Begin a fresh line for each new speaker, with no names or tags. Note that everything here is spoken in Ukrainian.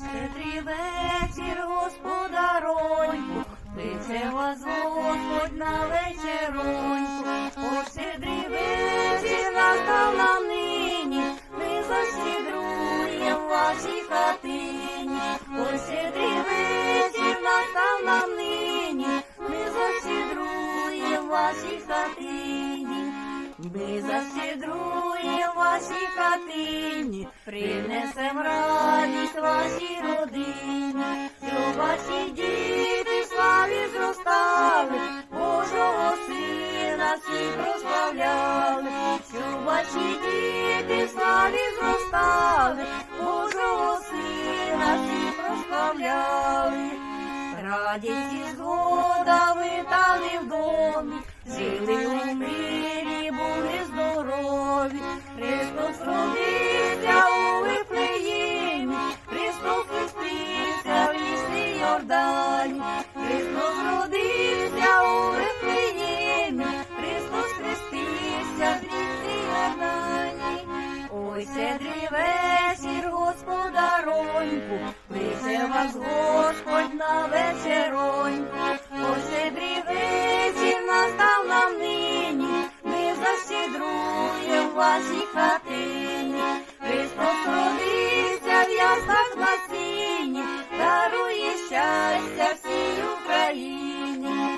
Ой, вечір, господароньку, Кличе вас Господь на вечероньку, Ой, щедрий вечір настав нам нині, ми защедруємо вашій хатині, Ой, щедрий вечір настав нам нині, ми защедруємо вашій хатині, ми защедруємо вашій хатині, принесем радість вашій родині, щоб ваші діти славі зростали, Божого сина всі прославляли, ваші діти славі зростали, Божого сина всі прославляли. Радість і згода витали в домі, лісі Христос родився у Вифлеємі, Христос хрестився в лісі Йордані. Ой, щедрий вечір, господароньку, кличе вас Господь на вечероньку. Ой, щедрий вечір настав нам нині, ми защедруєм в вашій Bye.